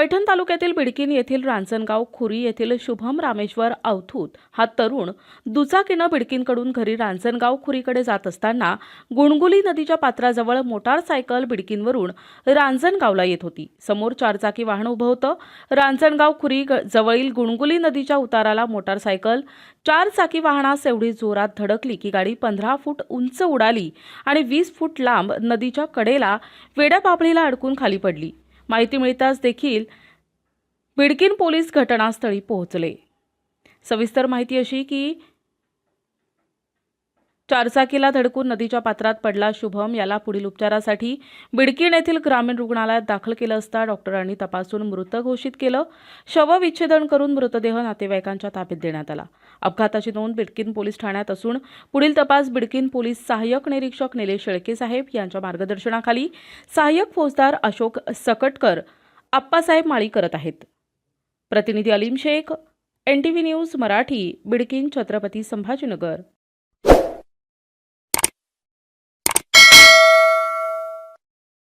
पैठण तालुक्यातील बिडकीन येथील रांजणगाव खुरी येथील शुभम रामेश्वर अवथूत हा तरुण दुचाकीनं बिडकीनकडून घरी रांजणगाव खुरीकडे जात असताना गुणगुली नदीच्या पात्राजवळ मोटारसायकल बिडकीनवरून रांजणगावला येत होती. समोर चारचाकी वाहन उभं होतं. रांजणगाव खुरी ग- जवळील गुणगुली नदीच्या उताराला मोटारसायकल चारचाकी वाहनास एवढी जोरात धडकली की गाडी पंधरा फूट उंच उडाली आणि वीस फूट लांब नदीच्या कडेला वेड्या पापडीला अडकून खाली पडली. माहिती मिळताच देखील बिडकीन पोलीस घटनास्थळी पोहोचले. सविस्तर माहिती अशी की चारचाकीला धडकून नदीच्या पात्रात पडला शुभम. याला पुढील उपचारासाठी बिडकीन येथील ग्रामीण रुग्णालयात दाखल केलं असता डॉक्टरांनी तपासून मृत घोषित केलं. शवविच्छेदन करून मृतदेह नातेवाईकांच्या ताब्यात देण्यात आला. अपघाताची नोंद बिडकीन पोलीस ठाण्यात असून पुढील तपास बिडकीन पोलीस सहाय्यक निरीक्षक निलेश शेळके साहेब यांच्या मार्गदर्शनाखाली सहाय्यक फौजदार अशोक सकटकर आप्पासाहेब माळी करत आहेत. प्रतिनिधी Alim Shaikh N T V news Marathi Bidkin Chhatrapati Sambhajinagar.